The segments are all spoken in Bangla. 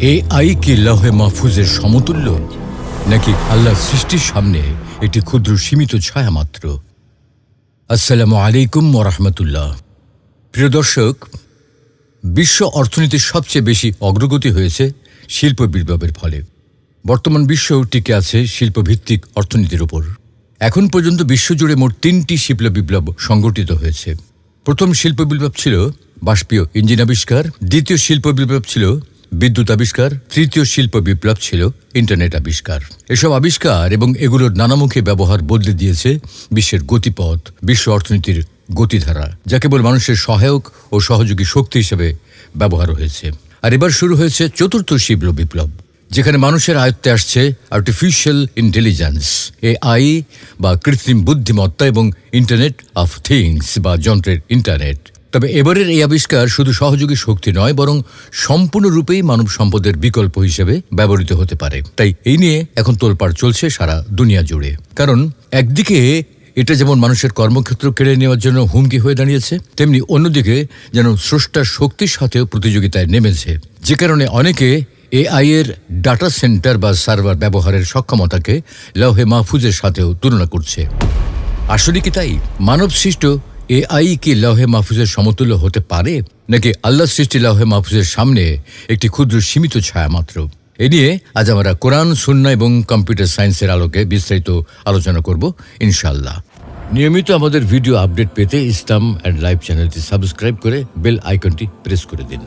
এ আই কি লহে মাহফুজের সমতুল্য? নাকি আল্লাহর সৃষ্টির সামনে একটি ক্ষুদ্র সীমিত ছায়া মাত্র? আসসালামু আলাইকুম ওরহমতুল্লাহ প্রিয় দর্শক, বিশ্ব অর্থনীতির সবচেয়ে বেশি অগ্রগতি হয়েছে শিল্প বিপ্লবের ফলে। বর্তমান বিশ্ব টিকে আছে শিল্পভিত্তিক অর্থনীতির উপর। এখন পর্যন্ত বিশ্বজুড়ে মোট তিনটি শিল্প বিপ্লব সংগঠিত হয়েছে। প্রথম শিল্প বিপ্লব ছিল বাষ্পীয় ইঞ্জিন আবিষ্কার, দ্বিতীয় শিল্প বিপ্লব ছিল বিদ্যুৎ আবিষ্কার, তৃতীয় শিল্প বিপ্লব ছিল ইন্টারনেট আবিষ্কার। এসব আবিষ্কার এবং এগুলোর নানামুখী ব্যবহার বদলে দিয়েছে বিশ্বের গতিপথ, বিশ্ব অর্থনীতির গতিধারা, যা কেবল মানুষের সহায়ক ও সহযোগী শক্তি হিসেবে ব্যবহার হয়েছে। আর এবার শুরু হয়েছে চতুর্থ শিল্প বিপ্লব, যেখানে মানুষের আয়ত্তে আসছে আর্টিফিশিয়াল ইন্টেলিজেন্স এআই বা কৃত্রিম বুদ্ধিমত্তা এবং ইন্টারনেট অফ থিংস বা যন্ত্রের ইন্টারনেট তবে এবারের এই আবিষ্কার শুধু সহযোগী শক্তি নয়, বরং সম্পূর্ণরূপেই মানব সম্পদের বিকল্প হিসেবে ব্যবহৃত হতে পারে। তাই এই নিয়ে এখন তোলপাড় চলছে সারা দুনিয়া জুড়ে। কারণ একদিকে এটা যেমন মানুষের কর্মক্ষেত্র কেড়ে নেওয়ার জন্য হুমকি হয়ে দাঁড়িয়েছে, তেমনি অন্যদিকে যেন স্রষ্টার শক্তির সাথেও প্রতিযোগিতায় নেমেছে। যে কারণে অনেকে এআই এর ডাটা সেন্টার বা সার্ভার ব্যবহারের সক্ষমতাকে লৌহে মাহফুজের সাথেও তুলনা করছে। আসলে কি তাই? মানব সৃষ্ট এআই কি লৌহে মাহফুজের সমতুল্য হতে পারে? নাকি আল্লাহ সৃষ্টি লৌহে মাহফুজের সামনে একটি ক্ষুদ্র সীমিত ছায়া মাত্র? এ নিয়ে আজ আমরা কোরআন সুন্না এবং কম্পিউটার সায়েন্সের আলোকে বিস্তারিত আলোচনা করব ইনশাল্লাহ নিয়মিত আমাদের ভিডিও আপডেট পেতে ইসলাম অ্যান্ড লাইভ চ্যানেলটি সাবস্ক্রাইব করে বেল আইকনটি প্রেস করে দিন।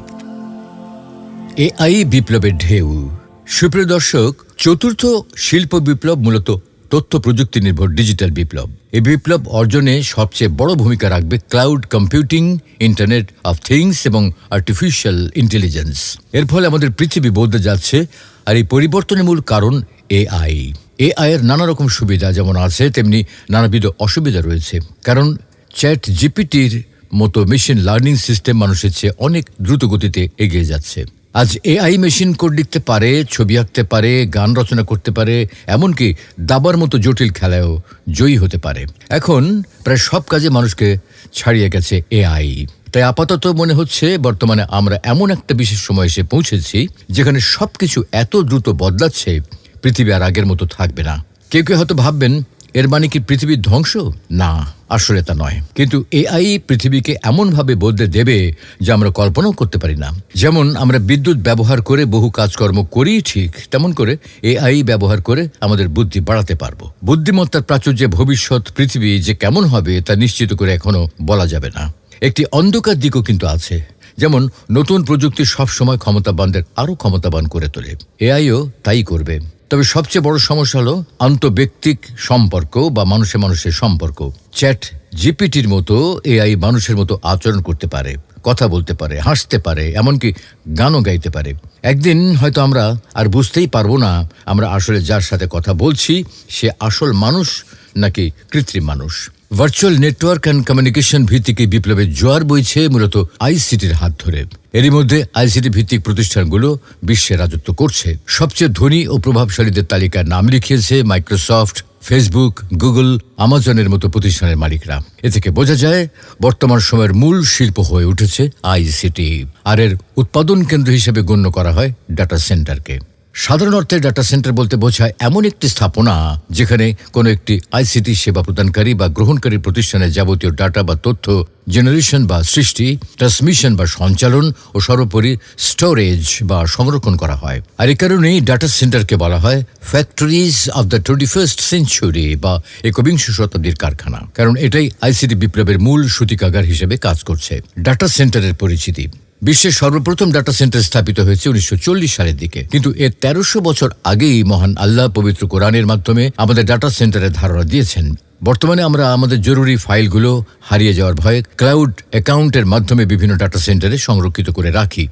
এআই বিপ্লবের ঢেউ। সুপ্রিয় দর্শক, চতুর্থ শিল্প বিপ্লব মূলত তথ্য প্রযুক্তি নির্ভর ডিজিটাল বিপ্লব। এই বিপ্লব অর্জনে সবচেয়ে বড় ভূমিকা রাখবে cloud computing internet of things এবং আর্টিফিশিয়াল ইন্টেলিজেন্স এর ফলে আমাদের পৃথিবী বদলে যাচ্ছে আর এই পরিবর্তনের মূল কারণ এআই এআই এর নানা রকম সুবিধা যেমন আছে, তেমনি নানাবিধ অসুবিধা রয়েছে। কারণ চ্যাট জিপিটির মতো মেশিন লার্নিং সিস্টেম মানুষের চেয়ে অনেক দ্রুত গতিতে এগিয়ে যাচ্ছে। আজ এআই মেশিন কোড লিখতে পারে, ছবি আঁকতে পারে, গান রচনা করতে পারে, এমনকি দাবার মতো জটিল খেলায়ও জয়ী হতে পারে। এখন প্রায় সব কাজে মানুষকে ছাড়িয়ে গেছে এআই। তাই আপাতত মনে হচ্ছে বর্তমানে আমরা এমন একটা বিশেষ সময় এসে পৌঁছেছি, যেখানে সব কিছু এত দ্রুত বদলাচ্ছে, পৃথিবী আর আগের মতো থাকবে না। কেউ কেউ হয়তো ভাববেন এর মানে কি পৃথিবীর ধ্বংস? না, আসলে তা নয়। কিন্তু এআই পৃথিবীকে এমনভাবে বদলে দেবে যা আমরা কল্পনাও করতে পারি না। যেমন আমরা বিদ্যুৎ ব্যবহার করে বহু কাজকর্ম করি ঠিক, তেমন করে এআই ব্যবহার করে আমাদের বুদ্ধি বাড়াতে পারব। বুদ্ধিমত্তার প্রাচুর্যে ভবিষ্যৎ পৃথিবী যে কেমন হবে তা নিশ্চিত করে এখনও বলা যাবে না। একটি অন্ধকার দিকও কিন্তু আছে। যেমন নতুন প্রযুক্তি সবসময় ক্ষমতাবানদের আরও ক্ষমতাবান করে তোলে। এআইও তাই করবে। তবে সবচেয়ে বড় সমস্যা হলো আন্তব্যক্তিক সম্পর্ক বা মানুষে মানুষের সম্পর্ক। চ্যাট জিপিটির মতো এআই মানুষের মতো আচরণ করতে পারে, কথা বলতে পারে, হাসতে পারে, এমনকি গানও গাইতে পারে। একদিন হয়তো আমরা আর বুঝতেই পারব না আমরা আসলে যার সাথে কথা বলছি, সে আসল মানুষ নাকি কৃত্রিম মানুষ। ভার্চুয়াল নেটওয়ার্ক অ্যান্ড কমিউনিকেশন ভিত্তিক এই বিপ্লবের জোয়ার বইছে মূলত আইসিটির হাত ধরে। এরই মধ্যে আইসিটি ভিত্তিক প্রতিষ্ঠানগুলো বিশ্বে রাজত্ব করছে। সবচেয়ে ধনী ও প্রভাবশালীদের তালিকায় নাম লিখিয়েছে মাইক্রোসফট ফেসবুক গুগল আমাজনের মতো প্রতিষ্ঠানের মালিকরা। এ থেকে বোঝা যায়, বর্তমান সময়ের মূল শিল্প হয়ে উঠেছে আইসিটি। আর এর উৎপাদন কেন্দ্র হিসেবে গণ্য করা হয় ডাটা সেন্টারকে সাধারণ অর্থে ডাটা সেন্টার বলতে বোঝায় এমন একটি স্থাপনা যেখানে কোনো একটি আইসিটি সেবা প্রদানকারী বা গ্রহণকারী প্রতিষ্ঠানের যাবতীয় ডাটা বা তথ্য জেনারেশন বা সৃষ্টি ট্রান্সমিশন বা সঞ্চালন ও সর্বোপরি স্টোরেজ বা সংরক্ষণ করা হয়। আর এ কারণেই ডাটা সেন্টারকে বলা হয় factories of the twenty first century বা একবিংশ শতাব্দীর কারখানা। কারণ এটাই আইসিটি বিপ্লবের মূল সূতিকাগার হিসেবে কাজ করছে। ডাটা সেন্টারের পরিচিতি। বিশ্বের সর্বপ্রথম ডাটা সেন্টার স্থাপিত হয়েছে উনিশশো চল্লিশ সালের দিকে। কিন্তু এর তেরোশো বছর আগেই মহান আল্লাহ পবিত্র কোরআনের মাধ্যমে আমাদের ডাটা সেন্টারের ধারণা দিয়েছেন। বর্তমানে আমরা আমাদের জরুরি ফাইলগুলো হারিয়ে যাওয়ার ভয়ে ক্লাউড অ্যাকাউন্টের মাধ্যমে বিভিন্ন ডাটা সেন্টারে সংরক্ষিত করে রাখি।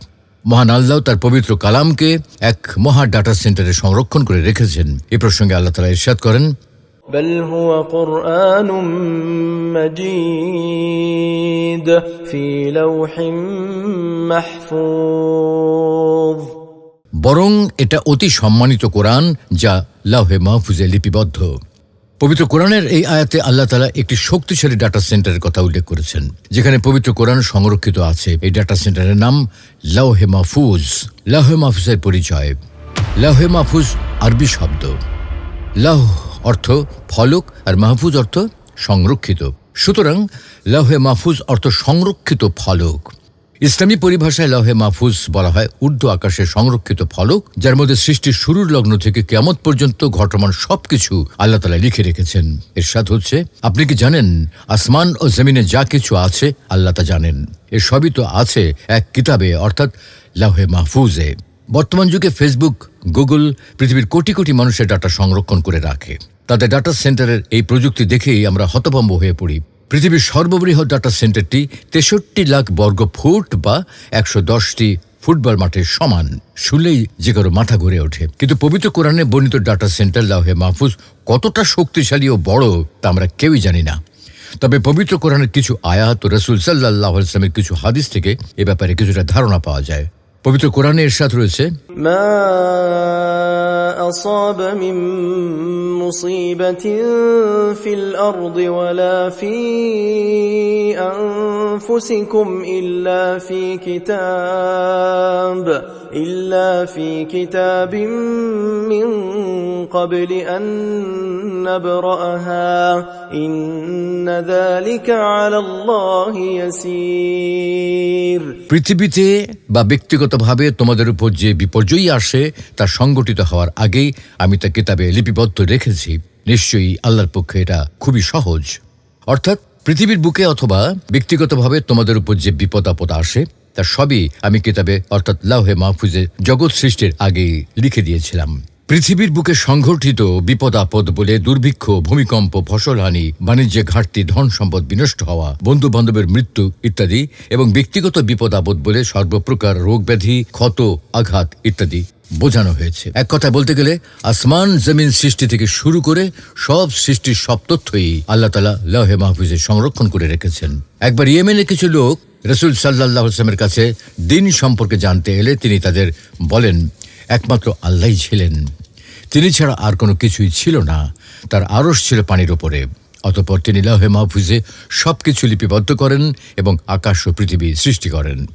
মহান আল্লাহ তার পবিত্র কালামকে এক মহা ডাটা সেন্টারে সংরক্ষণ করে রেখেছেন। এ প্রসঙ্গে আল্লাহ তালা ইরশাদ করেন بل هو قرآن مجيد في لوح محفوظ বরং এটা অতি সম্মানিত কোরআন যা লাউহে মাহফুজে লিপিবদ্ধ পবিত্র কোরআনের এই আয়াতে আল্লাহ তালা একটি শক্তিশালী ডাটা সেন্টারের কথা উল্লেখ করেছেন যেখানে পবিত্র কোরআন সংরক্ষিত আছে এই ডাটা সেন্টারের নাম লাউহে মাহফুজ লাউহে মাহফুজের পরিচয় লাউহে মাহফুজ আরবি শব্দ লাহ অর্থ ফলক আর মাহফুজ অর্থ সংরক্ষিত। সুতরাং লাহে মাহফুজ অর্থ সংরক্ষিত ফলক। ইসলামী পরিভাষায় লাহে মাহফুজ বলা হয় উর্দু আকাশে সংরক্ষিত ফলক, যার মধ্যে সৃষ্টির শুরুর লগ্ন থেকে কেমত পর্যন্ত ঘটমান সবকিছু আল্লাহ তালা লিখে রেখেছেন। এর সাথে হচ্ছে, আপনি কি জানেন, আসমান ও জমিনে যা কিছু আছে, আল্লাহ তা জানেন। এ সবই তো আছে এক কিতাবে, অর্থাৎ লাহে মাহফুজে। বর্তমান যুগে ফেসবুক গুগল পৃথিবীর কোটি কোটি মানুষের ডাটা সংরক্ষণ করে রাখে। তাদের ডাটা সেন্টারের এই প্রযুক্তি দেখেই আমরা হতভম্ব হয়ে পড়ি। পৃথিবীর সর্ববৃহৎ ডাটা সেন্টারটি তেষট্টি লাখ বর্গ ফুট বা একশো দশটি ফুটবল মাঠের সমান। শুনলেই যে কারও মাথা ঘুরে ওঠে। কিন্তু পবিত্র কোরআনে বর্ণিত ডাটা সেন্টার লাহে মাহফুজ কতটা শক্তিশালী ও বড় তা আমরা কেউই জানি না। তবে পবিত্র কোরআনের কিছু আয়াত ও রসুল সাল্লাহ ইসলামের কিছু হাদিস থেকে এ ব্যাপারে কিছুটা ধারণা পাওয়া যায়। পবিত্র কোরআনে এরশাদ রয়েছে ما أصاب من مصيبة في الأرض ولا في أنفسكم إلا في كتاب إلا في كتاب من قبل أن نبرأها إن ذلك على الله يسير পৃথিবীতে বা ব্যক্তিগতভাবে তোমাদের উপর যে বিপর্যয় আসে তা সংগঠিত হওয়ার আগেই আমি তা কিতাবে লিপিবদ্ধ রেখেছি নিশ্চয়ই আল্লাহর পক্ষে এটা খুবই সহজ অর্থাৎ পৃথিবীর বুকে অথবা ব্যক্তিগতভাবে তোমাদের উপর যে বিপদ আপদ আসে, তা সবই আমি কিতাবে, অর্থাৎ লাউহে মাহফুজে জগৎ সৃষ্টির আগেই লিখে দিয়েছিলাম। পৃথিবীর বুকে সংঘটিত বিপদ আপদ বলে দুর্ভিক্ষ, ভূমিকম্প, ফসলহানি, বাণিজ্যে ঘাটতি, ধন সম্পদ বিনষ্ট হওয়া বন্ধু বান্ধবের মৃত্যু ইত্যাদি এবং ব্যক্তিগত বিপদ আপদ বলে সর্বপ্রকার রোগ ব্যাধি ক্ষত, আঘাত ইত্যাদি বোঝানো হয়েছে। এক কথা বলতে গেলে, আসমান জমিন সৃষ্টি থেকে শুরু করে সব সৃষ্টির সব তথ্যই আল্লাহ তালা লহে মাহফুজে সংরক্ষণ করে রেখেছেন। একবার ইয়েমেনে কিছু লোক রসুল সাল্লাহ আসলামের কাছে দিন সম্পর্কে জানতে এলে তিনি তাদের বলেন, একমাত্র আল্লাহ ছিলেন। তিনি ছাড়া আর কোনো কিছুই ছিল না। তার আড়স ছিল পানির ওপরে অতপর তিনি লাহে মাহফুজে সব কিছু লিপিবদ্ধ করেন এবং আকাশ ও পৃথিবী সৃষ্টি করেন।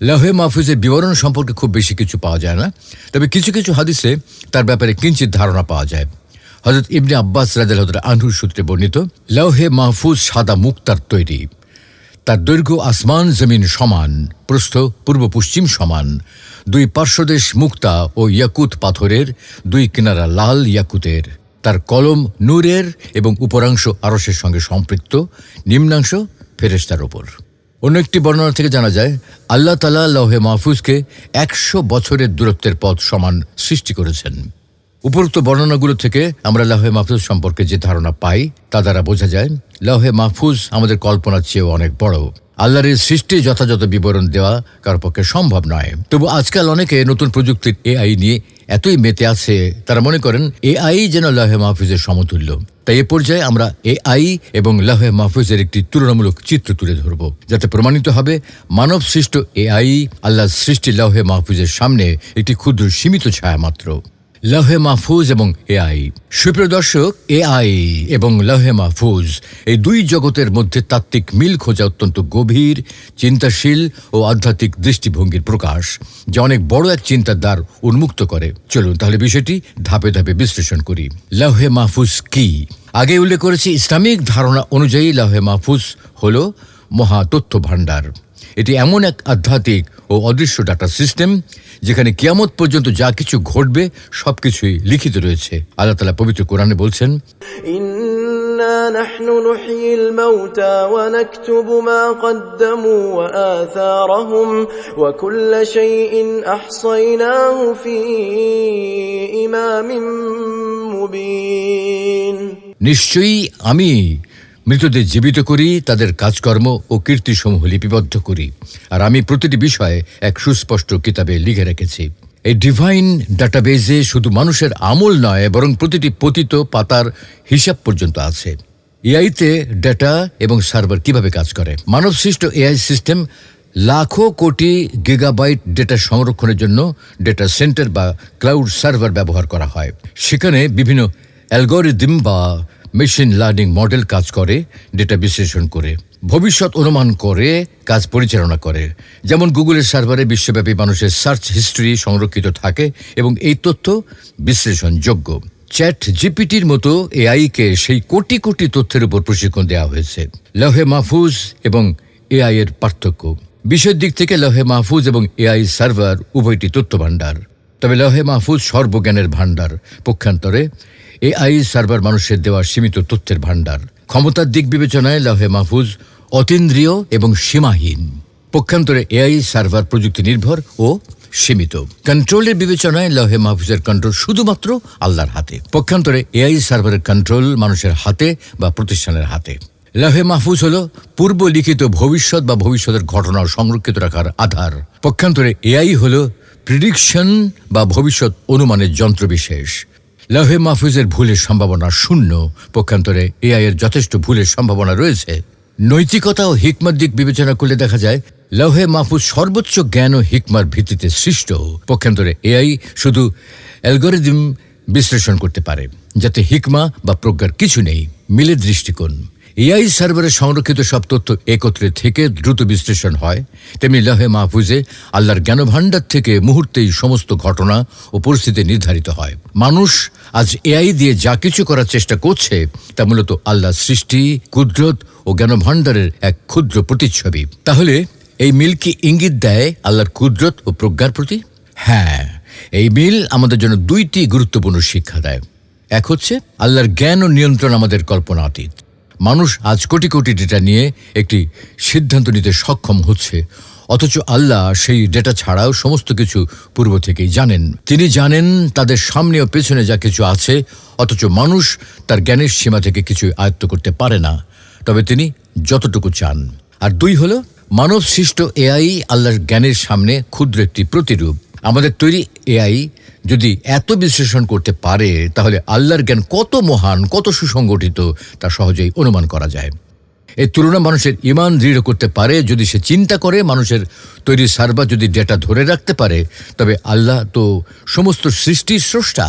লাহে মাহফুজের বিবরণ সম্পর্কে খুব বেশি কিছু পাওয়া যায় না। তবে কিছু কিছু হাদিসে তার ব্যাপারে কিঞ্চিত ধারণা পাওয়া যায়। হজরত ইবনে আব্বাস রাজাল আনহুর সূত্রে বর্ণিত লৌহে মাহফুজ সাদা মুক্তার তৈরি। তার দৈর্ঘ্য আসমান, জমিন সমান, প্রস্থ পূর্ব পশ্চিম সমান। দুই পার্শ্বদেশ মুক্তা ও ইয়াকুত পাথরের, দুই কিনারা লাল ইয়াকুতের। তার কলম নূরের এবং উপরাংশ আরসের সঙ্গে সম্পৃক্ত, নিম্নাংশ ফেরেস্তার ওপর অন্য একটি বর্ণনা থেকে জানা যায়, আল্লাহ তালা লৌহে মাহফুজকে একশো বছরের দূরত্বের পথ সমান সৃষ্টি করেছেন। উপরোক্ত বর্ণনাগুলো থেকে আমরা লাহে মাহফুজ সম্পর্কে যে ধারণা পাই, তা দ্বারা বোঝা যায়, লাহে মাহফুজ আমাদের কল্পনার চেয়েও অনেক বড়। আল্লাহর এই সৃষ্টি যথাযথ বিবরণ দেওয়া কার পক্ষে সম্ভব নয়। তবু আজকাল অনেকে নতুন প্রযুক্তির এআই নিয়ে এতই মেতে আছে, তারা মনে করেন এ এআই যেন লাহে মাহফুজের সমতুল্য। তাই এ পর্যায়ে আমরা এ আই এবং লাহে মাহফুজের একটি তুলনামূলক চিত্র তুলে ধরব, যাতে প্রমাণিত হবে মানব সৃষ্ট আই আল্লাহ সৃষ্টি লহে মাহফুজের সামনে একটি ক্ষুদ্র সীমিত ছায়া মাত্র। লহে মাহফুজ এবং এআই। সুপ্রিয় দর্শক, এআই এবং লহে মাহফুজ এই দুই জগতের মধ্যে তাত্ত্বিক মিল খোঁজা অত্যন্ত গভীর, চিন্তাশীল ও আধ্যাত্মিক দৃষ্টিভঙ্গির প্রকাশ, যা অনেক বড় এক চিন্তার উন্মুক্ত করে। চলুন তাহলে বিষয়টি ধাপে ধাপে বিশ্লেষণ করি। লহে মাহফুজ কি? আগে উল্লেখ করেছি, ইসলামিক ধারণা অনুযায়ী লহে মাহফুজ হল মহা তথ্য ভাণ্ডার। এটি এমন এক আধ্যাত্মিক ও অদৃশ্য ডাটা সিস্টেম যেখানে কিয়ামত পর্যন্ত যা কিছু ঘটবে সবকিছুই লিখিত রয়েছে আল্লাহ তালা পবিত্র কোরআনে বলছেন إنا نحن نحيي الموتى ونكتب ما قدموا وآثارهم وكل شيء أحصيناه في إمام مبين নিশ্চয়ই আমি মৃতদের জীবিত করি, তাদের কাজকর্ম ও কীর্তিসমূহ লিপিবদ্ধ করি। আর আমি প্রতিটি বিষয়ে এক সুস্পষ্ট কিতাবে লিখে রেখেছি। এই ডিভাইন ডাটাবেজে শুধু মানুষের আমল নয়, বরং প্রতিটি পতিত পাতার হিসাব পর্যন্ত আছে। এআইতে ডেটা এবং সার্ভার কীভাবে কাজ করে? মানব সৃষ্ট এআই সিস্টেম লাখো কোটি গিগাবাইট ডেটা সংরক্ষণের জন্য ডেটা সেন্টার বা ক্লাউড সার্ভার ব্যবহার করা হয়। সেখানে বিভিন্ন অ্যালগোরিদম বা মেশিন লার্নিং মডেল কাজ করে, ডেটা বিশ্লেষণ করে, ভবিষ্যৎ অনুমান করে, কাজ পরিচালনা করে। যেমন গুগলের সার্ভারে বিশ্বব্যাপী মানুষের সার্চ হিস্ট্রি সংরক্ষিত থাকে এবং এই তথ্য বিশ্লেষণযোগ্য। চ্যাট জিপিটির মতো এআইকে সেই কোটি কোটি তথ্যের উপর প্রশিক্ষণ দেওয়া হয়েছে। লহে মাহফুজ এবং এআই এর পার্থক্য। বিষয়ের দিক থেকে লহে মাহফুজ এবং এআই সার্ভার উভয়টি তথ্য ভাণ্ডার তবে লহে মাহফুজ সর্বজ্ঞানের ভাণ্ডার। পক্ষান্তরে এআই সার্ভার মানুষের দেওয়া সীমিত তথ্যের ভাণ্ডার। ক্ষমতার দিক বিবেচনায় লহে মাহফুজ, অতীন্দ্রিয় এবং সীমাহীন। পক্ষান্তরে এআই সার্ভার প্রযুক্তি নির্ভর ও সীমিত। কন্ট্রোলের বিবেচনায় লহে মাহফুজের কন্ট্রোল শুধুমাত্র আল্লাহর হাতে। পক্ষান্তরে এআই সার্ভারের কন্ট্রোল মানুষের হাতে বা প্রতিষ্ঠানের হাতে। লহে মাহফুজ হল পূর্ব লিখিত ভবিষ্যৎ বা ভবিষ্যতের ঘটনা সংরক্ষিত রাখার আধার। পক্ষান্তরে এআই হল প্রিডিকশন বা ভবিষ্যৎ অনুমানের যন্ত্রবিশেষ। লহে মাহফুজের ভুলের সম্ভাবনা শূন্য। পক্ষান্তরে এআই এর যথেষ্ট ভুলের সম্ভাবনা রয়েছে। নৈতিকতা ও হিকমার দিক বিবেচনা করলে দেখা যায় লৌহে মাহফুজ সর্বোচ্চ জ্ঞান ও হিকমার ভিত্তিতে সৃষ্ট। পক্ষান্তরে এআই শুধু অ্যালগোরিদম বিশ্লেষণ করতে পারে, যাতে হিকমা বা প্রজ্ঞার কিছু নেই। মিলের দৃষ্টিকোণ। এআই সার্ভারে সংরক্ষিত সব তথ্য একত্রে থেকে দ্রুত বিশ্লেষণ হয়। তেমনি লহে মাহফুজে আল্লাহর জ্ঞানভাণ্ডার থেকে মুহূর্তেই সমস্ত ঘটনা ও পরিস্থিতি নির্ধারিত হয়। মানুষ আজ এআই দিয়ে যা কিছু করার চেষ্টা করছে, তা মূলত আল্লাহর সৃষ্টি, কুদরত ও জ্ঞানভাণ্ডারের এক ক্ষুদ্র প্রতিচ্ছবি। তাহলে এই মিল কি ইঙ্গিত দেয় আল্লাহর কুদরত ও প্রজ্ঞার প্রতি? হ্যাঁ এই মিল আমাদের জন্য দুইটি গুরুত্বপূর্ণ শিক্ষা দেয়। এক হচ্ছে, আল্লাহর জ্ঞান ও নিয়ন্ত্রণ আমাদের কল্পনাতীত মানুষ আজ কোটি কোটি ডেটা নিয়ে একটি সিদ্ধান্ত নিতে সক্ষম হচ্ছে। অথচ আল্লাহ সেই ডেটা ছাড়াও সমস্ত কিছু পূর্ব থেকেই জানেন। তিনি জানেন তাদের সামনে ও পেছনে যা কিছু আছে, অথচ মানুষ তার জ্ঞানের সীমা থেকে কিছু আয়ত্ত করতে পারে না। তবে তিনি যতটুকু চান। আর দুই হলো মানব সৃষ্ট এআই আল্লাহর জ্ঞানের সামনে ক্ষুদ্র একটি প্রতিরূপ। আমাদের তৈরি এআই যদি এত বিশ্লেষণ করতে পারে, তাহলে আল্লাহর জ্ঞান কত মহান, কত সুসংগঠিত, তা সহজেই অনুমান করা যায়। এই তুলনা মানুষের ইমান দৃঢ় করতে পারে যদি সে চিন্তা করে, মানুষের তৈরি সার্ভার যদি ডেটা ধরে রাখতে পারে, তবে আল্লাহ তো সমস্ত সৃষ্টির স্রষ্টা।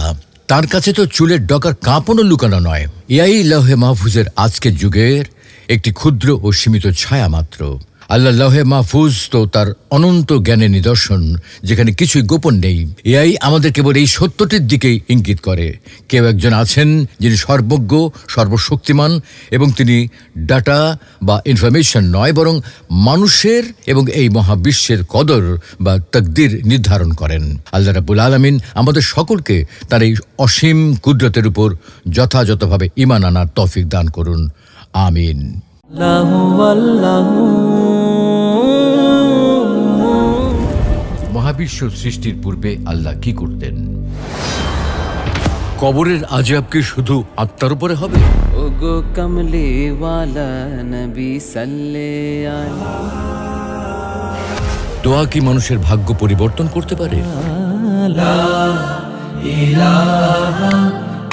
তার কাছে তো চুলের ডকার কাঁপনও লুকানো নয়। ইয়াই লহে মাহফুজের আজকের যুগের একটি ক্ষুদ্র ও সীমিত ছায়া মাত্র। আল্লাহ লহে মাহফুজ তো তার অনন্ত জ্ঞানের নিদর্শন, যেখানে কিছুই গোপন নেই। এআই আমাদের কেবল এই সত্যটির দিকেই ইঙ্গিত করে। কেউ একজন আছেন যিনি সর্বজ্ঞ, সর্বশক্তিমান এবং তিনি ডাটা বা ইনফরমেশন নয়, বরং মানুষের এবং এই মহাবিশ্বের কদর বা তকদির নির্ধারণ করেন। আল্লাহ রাবুল আলমিন আমাদের সকলকে তার এই অসীম কুদরতের উপর যথাযথভাবে ইমান আনার তফিক দান করুন। আমিন। মহাবিশ্ব সৃষ্টির পূর্বে আল্লাহ কি করতেন? কবরের আজাব কি শুধু আত্মার উপরে হবে? ওগো কমলে ওয়ালা নবী সাল্লে আলা দোয়া কি মানুষের ভাগ্য পরিবর্তন করতে পারে?